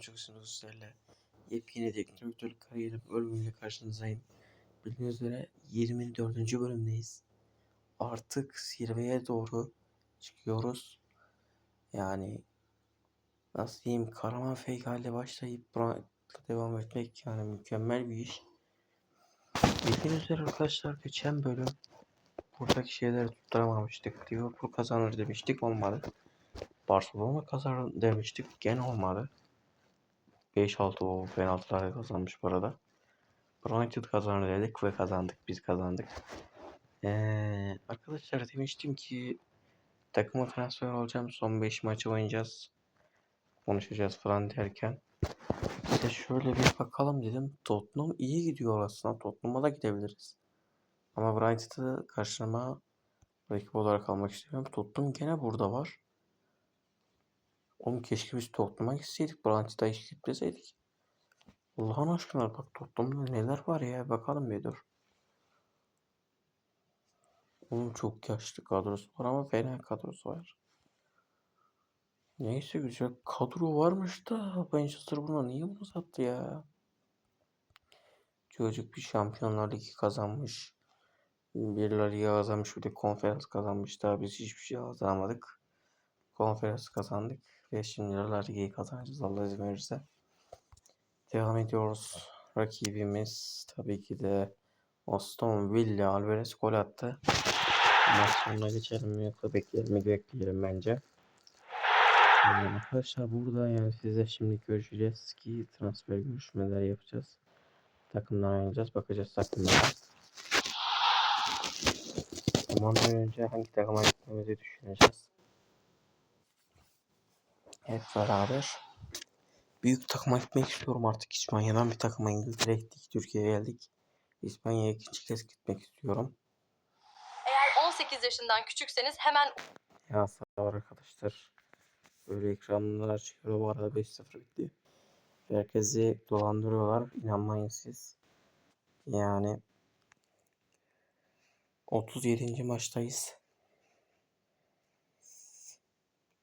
Çok sizlerle yepyeni teknik direktörlük kariyerim bölümüyle karşınızdayım. Bildiğiniz üzere 24. bölümdeyiz. Artık zirveye doğru çıkıyoruz. Yani nasıl diyeyim Karaman Fake ile başlayıp Brandt'la devam etmek yani mükemmel bir iş. Bildiğiniz üzere arkadaşlar geçen bölüm buradaki şeyleri tutturamamıştık. Liverpool kazanır demiştik olmadı. Barcelona kazanır demiştik gene olmadı. 5-6 o penaltıları kazanmış bu arada. United kazanır dedik ve kazandık. Biz kazandık. Ee, arkadaşlar demiştim ki takıma transfer olacağım. Son 5 maçı oynayacağız. Konuşacağız falan derken. İşte şöyle bir bakalım dedim. Tottenham iyi gidiyor aslında. Tottenham'a da gidebiliriz. Ama Brighton'ı karşılama rakip olarak almak istiyorum. Tottenham gene burada var. Oğlum keşke biz Tottenham'a gitseydik. Brighton'da hiç gitmeseydik. Allah'ın aşkına bak Tottenham'da neler var ya. Bakalım bir dur. Oğlum çok yaşlı kadrosu var ama fena kadrosu var. Neyse güzel kadro varmış da Manchester buna niye bunu sattı ya? Çocuk bir Şampiyonlar Ligi kazanmış. Bir La Liga kazanmış bir de konferans kazanmış. Daha biz hiçbir şey kazanamadık. Konferans kazandık ve şimdi La Liga'yı kazanacağız Allah izin verirse. Devam ediyoruz. Rakibimiz tabii ki de Aston Villa Alvarez gol attı. Maç sonuna geçelim mi yoksa bekleyelim mi bekleyelim bence. Yani arkadaşlar burada yani size şimdi görüşeceğiz ki transfer görüşmeleri yapacağız. Takımdan oynayacağız. Bakacağız takımlara. Ondan önce hangi takıma gitmemizi düşüneceğiz. Hep beraber. Büyük takıma gitmek istiyorum artık. İspanya'dan bir takıma İngiltere gittik. Türkiye'ye geldik. İspanya'ya ikinci kez gitmek istiyorum. Eğer 18 yaşından küçükseniz hemen Ya sağ ol arkadaşlar. Böyle ekranlar çıkıyor. Bu arada 5-0 bitti. Herkesi dolandırıyorlar. İnanmayın siz. Yani 37. maçtayız.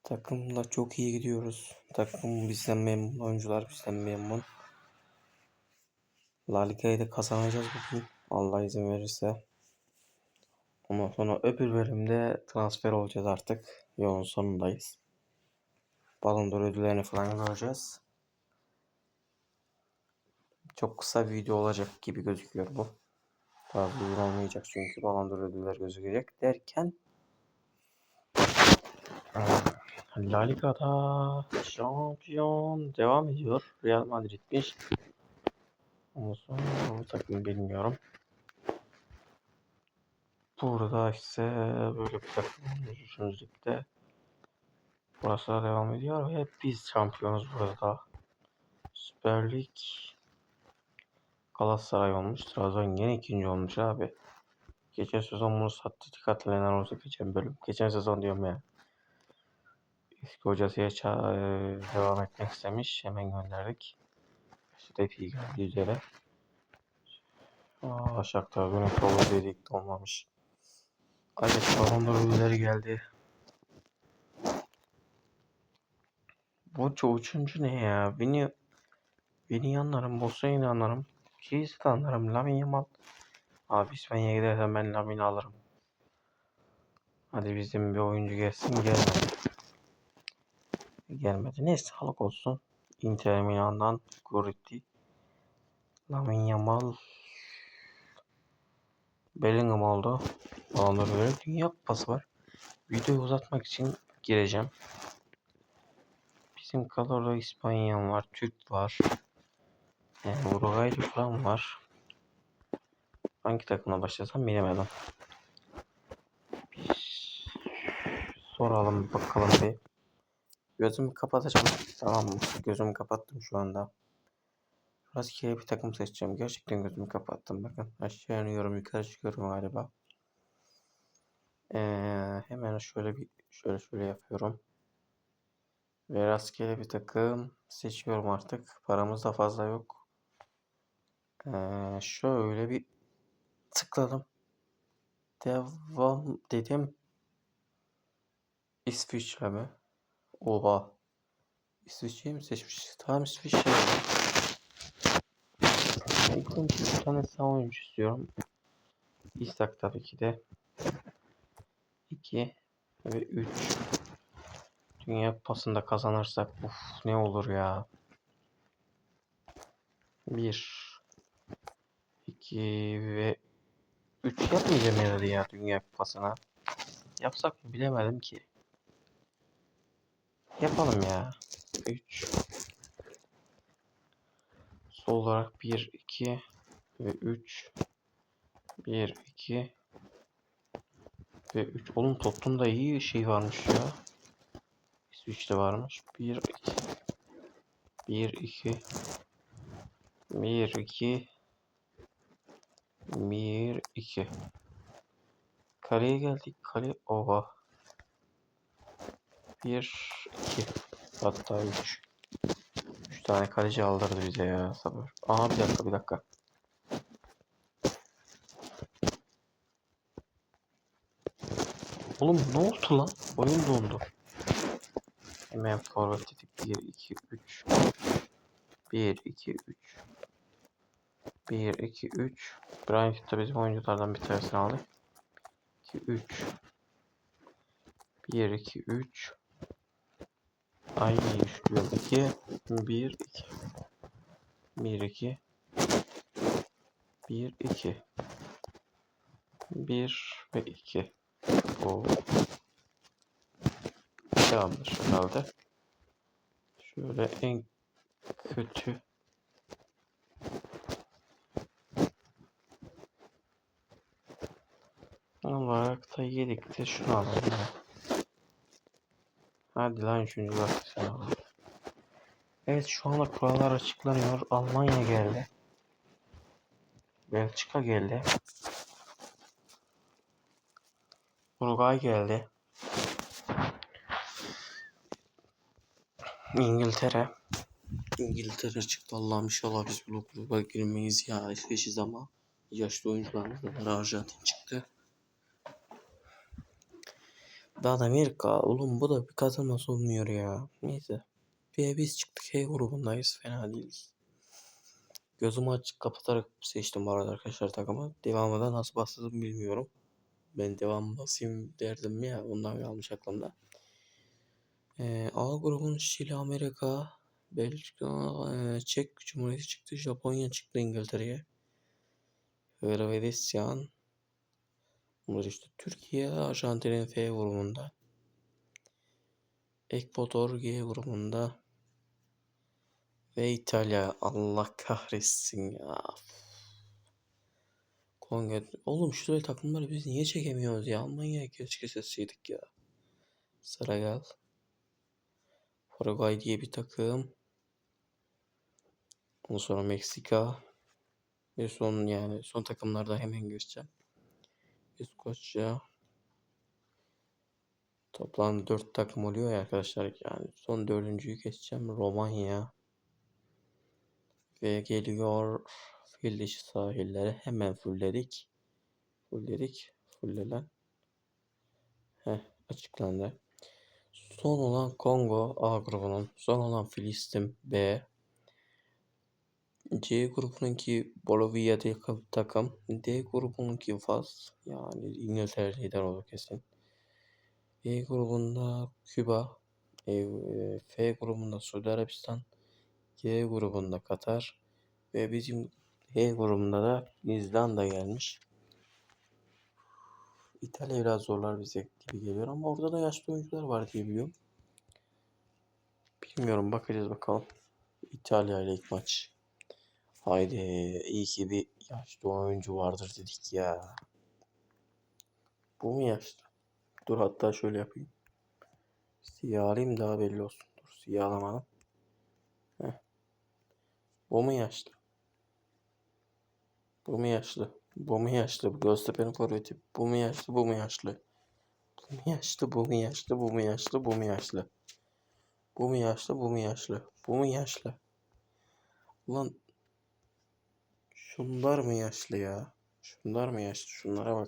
Takımla çok iyi gidiyoruz. Takım bizden memnun. Oyuncular bizden memnun. La Liga'yı da kazanacağız bugün. Allah izin verirse. Ondan sonra öbür bölümde transfer olacağız artık. Yolun sonundayız. Balon d'Or ödüllerini falan göreceğiz. Çok kısa bir video olacak gibi gözüküyor bu. Fazla uzun olmayacak çünkü Balon d'Or ödüller gözükecek derken La Liga'da şampiyon devam ediyor. Real Madrid'miş. Sonra bu takımı bilmiyorum. Burada ise böyle bir takım olmuş ligde. Burası da devam ediyor ve biz şampiyonuz burada. Süper Lig Galatasaray olmuş. Trabzon yine ikinci olmuş abi. Geçen sezon bunu sattı. Dikkatliler olsa geçen bölüm. Geçen sezon diyorum ya. Eski hocasıya devam etmek istemiş. Hemen gönderdik. İyi geldi üzere. Aa, Shakhtar Donetsk dedik de olmamış. Evet, balonlar ödülleri geldi. Çoğu üçüncü ne ya? Beni beni anlarım, Bosna'yı anlarım. Kiyiz'i de anlarım, Lamine Yamal. Abi İspanya'ya gidersem ben Lamine alırım. Hadi bizim bir oyuncu gelsin gelmedi. Gelmedi. Neyse sağlık olsun. Inter Milan'dan Gurutti. Lamine Yamal. Bellingham oldu. Onları böyle dünya kupası var. Videoyu uzatmak için gireceğim. Bizim kadroda İspanyol var, Türk var. Yani Uruguaylı falan var. Hangi takımla başlasam bilemedim. Soralım bakalım bir. Gözümü kapatacağım. Tamam mı? Gözümü kapattım şu anda. Rastgele bir takım seçeceğim. Gerçekten gözümü kapattım. Bakın aşağı iniyorum, yukarı çıkıyorum galiba. Ee, hemen şöyle bir şöyle şöyle yapıyorum. Ve rastgele bir takım seçiyorum artık. Paramız da fazla yok. Ee, şöyle bir tıkladım. Devam dedim. İsviçre mi? Oha. İsviçre'yi mi seçmişiz? Tamam İsviçre. İlk önce bir tane sağ oyuncu istiyorum. İshak tabii ki de. 2 ve 3. Dünya Kupası'nda kazanırsak uf ne olur ya. 1 2 ve 3 yapmayacağım herhalde ya Dünya Kupası'na. Yapsak mı bilemedim ki. Yapalım ya. 3 Sol olarak 1 2 ve 3 1 2 ve 3 Oğlum Tottenham'da iyi şey varmış ya. İsviçre varmış. 1 2 1 2 1 2 1 2 Kaleye geldik. Kale oha. 1 2 hatta 3 3 tane kaleci aldırdı bize ya sabır. Aha bir dakika bir dakika. Oğlum ne oldu lan? Oyun dondu. Hemen forvet dedik. 1 2 3 1 2 3 1 2 3 Brian da bizim oyunculardan bir tanesini aldı. 2 3 1 2 3 Ay şuraya 2 1 2 1 2 1 2 1 ve 2 O Tamamdır. Herhalde. Şöyle en kötü. Olarak da yedik de şunu alalım. Hadi lan üçüncü. Evet şu anda kurallar açıklanıyor. Almanya geldi. Belçika geldi. Uruguay geldi. İngiltere. İngiltere çıktı. Allah'ım inşallah biz bu gruba girmeyiz ya. Eşleşiz ama. Yaşlı oyuncularımız da. Arjantin çıktı. Da Amerika. Oğlum bu da bir kazanması olmuyor ya. Neyse. Bir biz çıktık. H grubundayız. Fena değiliz. Gözümü açık kapatarak seçtim bu arada arkadaşlar takımı. Devamı da nasıl bastırdım bilmiyorum. Ben devam basayım derdim ya. Ondan kalmış aklımda. Ee, A grubun Şili, Amerika, Belçika, e, Çek Cumhuriyeti çıktı. Japonya çıktı İngiltere'ye. Hırvatistan. Bunlar işte Türkiye, Arjantin'in F grubunda. Ekvador G grubunda. Ve İtalya. Allah kahretsin ya. Kongo. Oğlum şu böyle takımları biz niye çekemiyoruz ya? Almanya'ya keşke seçseydik ya. Sıra gel. Paraguay diye bir takım. Ondan sonra Meksika. Ve son yani son takımlarda hemen geçeceğim. İskoçya. Toplam 4 takım oluyor ya arkadaşlar. Yani son dördüncüyü geçeceğim. Romanya. Ve geliyor fil sahilleri. Hemen fullledik. Fullledik. Fullelen. Heh, açıklandı. Son olan Kongo A grubunun. Son olan Filistin B. C grubununki Bolivya takım. D grubununki Fas. Yani İngiltere lider olur kesin. E grubunda Küba. E, e, F grubunda Suudi Arabistan. G grubunda Katar. Ve bizim H grubunda da İzlanda gelmiş. İtalya biraz zorlar bize gibi geliyor ama orada da yaşlı oyuncular var diye biliyorum. Bilmiyorum bakacağız bakalım. İtalya ile ilk maç. Haydi iyi ki bir yaşlı oyuncu vardır dedik ya. Bu mu yaşlı? Dur hatta şöyle yapayım. Siyah alayım daha belli olsun. Dur siyah alamadım. Heh. Bu mu yaşlı? Bu mu yaşlı? Bu mu yaşlı? Göztepe'nin forveti. Bu mu yaşlı? Bu mu yaşlı? Bu mu yaşlı? Bu mu yaşlı? Bu mu yaşlı? Bu mu yaşlı? Bu mu yaşlı? Bu mu yaşlı? Bu mu yaşlı? Ulan Şunlar mı yaşlı ya? Şunlar mı yaşlı? Şunlara bak.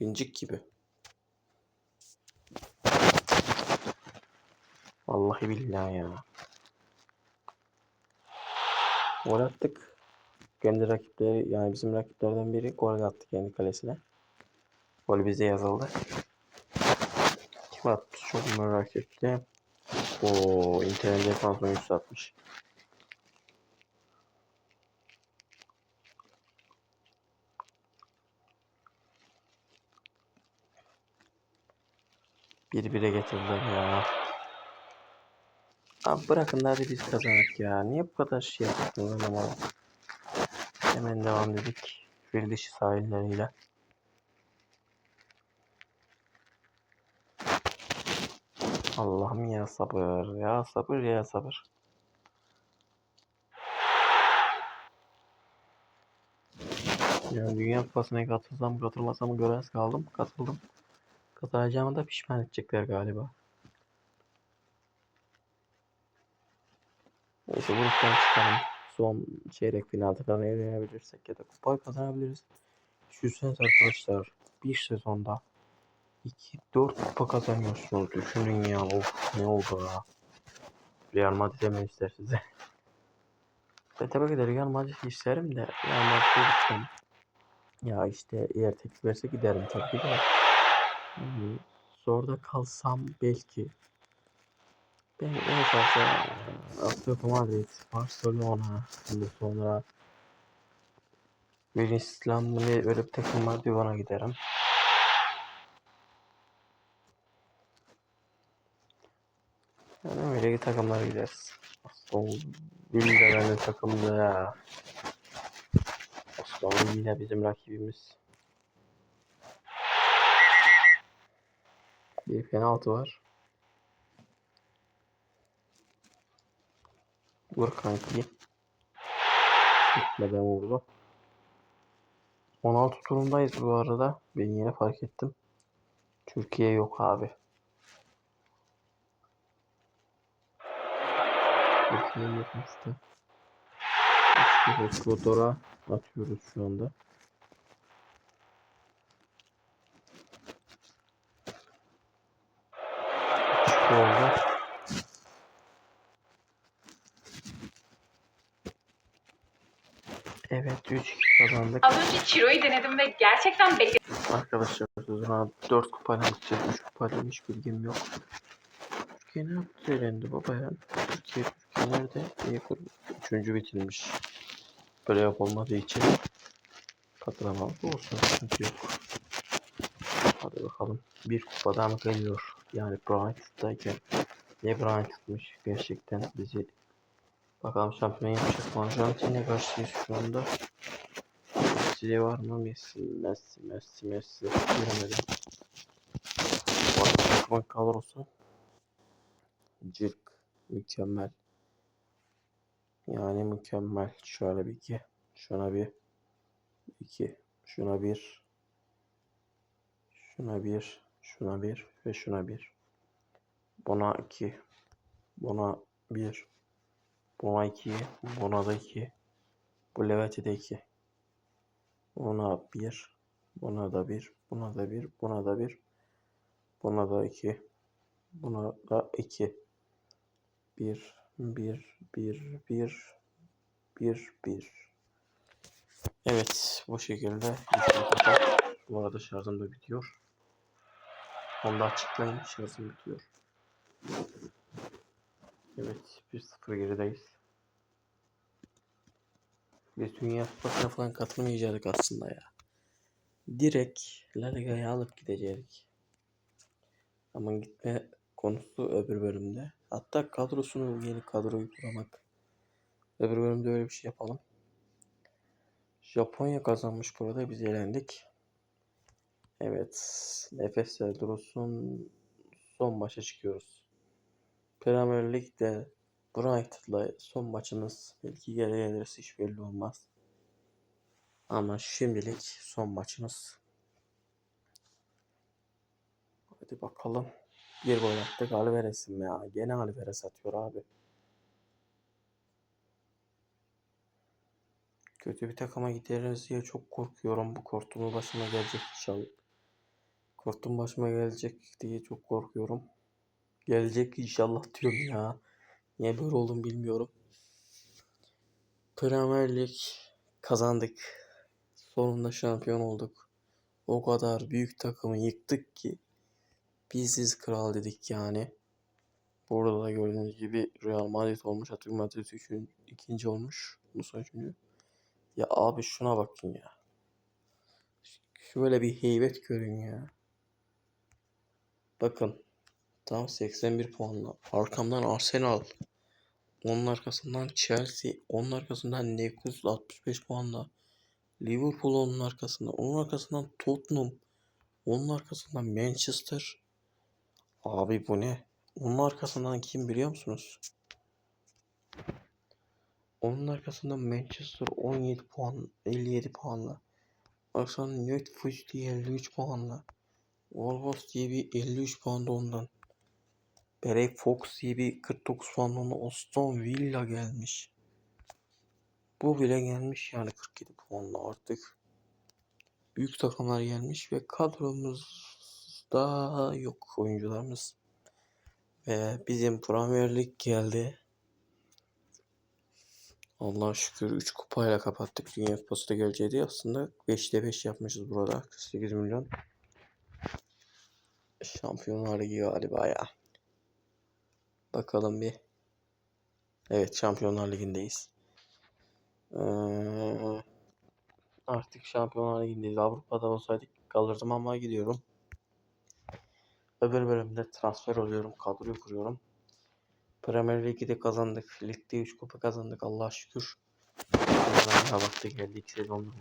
Bincik gibi. Vallahi billahi ya. Gol attık. Kendi rakipleri yani bizim rakiplerden biri gol attı kendi kalesine. Gol bize yazıldı. Kim attı? Çok merak ettim. Oo, internet defansı 160. Bir bire getirdiler ya. Abi bırakın hadi biz kazandık ya. Niye bu kadar şey yapıyorsunuz anlamadım. Hemen devam dedik. Bir dişi sahilleriyle. Allah'ım ya sabır. Ya sabır ya sabır. Ya Dünya Kupası'na katılsam katılmasam görmez kaldım. Katıldım. Kazanacağımı da pişman edecekler galiba. Neyse gruptan çıkalım. Son çeyrek finalde falan eleyebilirsek ya da kupayı kazanabiliriz. Düşünsenize arkadaşlar bir sezonda 2-4 kupa kazanıyorsunuz. Düşünün ya of ne oldu ya. Real Madrid'e mi ister size? Ve tabii ki de Real Madrid isterim de Real Madrid'e gitmem. Ya işte eğer teklif verse giderim tabii ki de. Yani zorda kalsam belki ben en fazla Atletico Madrid, Barcelona, şimdi sonra bir İslamlı bir öyle bir takım var diye giderim. Yani öyle takımlara gideriz. Aston Villa benim takımda ya. Aston Villa bizim rakibimiz. Bir penaltı var. Vur kanki. Gitmeden vurdu. 16 turundayız bu arada. Ben yine fark ettim. Türkiye yok abi. Türkiye yokmuştu. İşte Ekvador'a atıyoruz şu anda. Üç oldu. Evet 3 kazandık. Az önce Chiro'yu denedim ve gerçekten bekledim. Arkadaşlar sonra 4 kupayla gideceğiz. 3 kupayla hiç bilgim yok. Türkiye ne yaptı elendi baba ya? Türkiye, Türkiye nerede? İyi kur. Üçüncü bitirmiş. Playoff olmadığı için katılamadı. Olsun sıkıntı yok. Hadi bakalım. Bir kupa daha mı geliyor? Yani Bright'tayken ne Bright'mış gerçekten bizi Bakalım şampiyon yapacak mı? Arjantin'e karşıyız şu anda. Messi var mı? Messi, Messi, Messi, Messi. Göremedim. Bu arada takımın kadrosu. Cırk. Mükemmel. Yani mükemmel. Şöyle bir iki. Şuna bir. iki. Şuna bir. Şuna bir. Şuna bir. Ve şuna bir. Buna iki. Buna bir. Buna 2, buna da 2. Bu Levent'e 2. Buna 1, buna da 1, buna da 1, buna da 1. Buna da 2. Buna da 2. 1, 1, 1, 1, 1, 1. Evet, bu şekilde. Bu arada şarjım da bitiyor. Onu da açıklayın, şarjım bitiyor. Evet, 1-0 gerideyiz. Biz Dünya Kupası'na falan katılmayacaktık aslında ya. Direkt La Liga'ya alıp gidecektik. Ama gitme konusu öbür bölümde. Hatta kadrosunu, yeni kadroyu kuramak. Öbür bölümde öyle bir şey yapalım. Japonya kazanmış burada, biz elendik. Evet, Efes Duros'un son maça çıkıyoruz. Premier Lig'de Brighton'la son maçınız belki geri gelirse hiç belli olmaz. Ama şimdilik son maçımız. Hadi bakalım. Bir gol attık Alvarez'im ya. Gene Alvarez atıyor abi. Kötü bir takıma gideriz diye çok korkuyorum. Bu korktuğum başıma gelecek inşallah. Korktuğum başıma gelecek diye çok korkuyorum. Gelecek inşallah diyorum ya. Niye böyle oldum bilmiyorum. Premier Lig kazandık. Sonunda şampiyon olduk. O kadar büyük takımı yıktık ki biziz kral dedik yani. Burada da gördüğünüz gibi Real Madrid olmuş. Atletico Madrid üçün, ikinci olmuş. Son üçüncü. Ya abi şuna bakın ya. Şöyle bir heybet görün ya. Bakın. Tam 81 puanla. Arkamdan Arsenal. Onun arkasından Chelsea. Onun arkasından Newcastle 65 puanla. Liverpool onun arkasında. Onun arkasından Tottenham. Onun arkasından Manchester. Abi bu ne? Onun arkasından kim biliyor musunuz? Onun arkasından Manchester 17 puan, 57 puanla. Arkasından Newcastle diye 53 puanla. Wolves diye bir 53 puan da ondan. Barry Fox diye bir 49 puan da ondan. Aston Villa gelmiş. Bu bile gelmiş yani 47 puanla artık. Büyük takımlar gelmiş ve kadromuzda yok oyuncularımız. Ve bizim Premier Lig geldi. Allah'a şükür 3 kupayla kapattık. Dünya Kupası da geleceğiydi. Aslında 5'te 5 yapmışız burada. 48 milyon. Şampiyonlar Ligi galiba ya. Bakalım bir. Evet Şampiyonlar Ligi'ndeyiz. Ee, artık Şampiyonlar Ligi'ndeyiz. Avrupa'da olsaydık kalırdım ama gidiyorum. Öbür bölümde transfer oluyorum. Kadroyu kuruyorum. Premier Lig'i de kazandık. Ligde 3 kupa kazandık Allah'a şükür. Kazanma vakti geldi. 2 sezondur.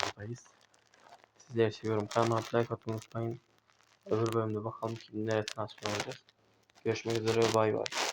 Sizleri seviyorum. Kanalıma like atmayı unutmayın. Öbür bölümde bakalım kimlere transfer olacağız. Görüşmek üzere. Bay bay.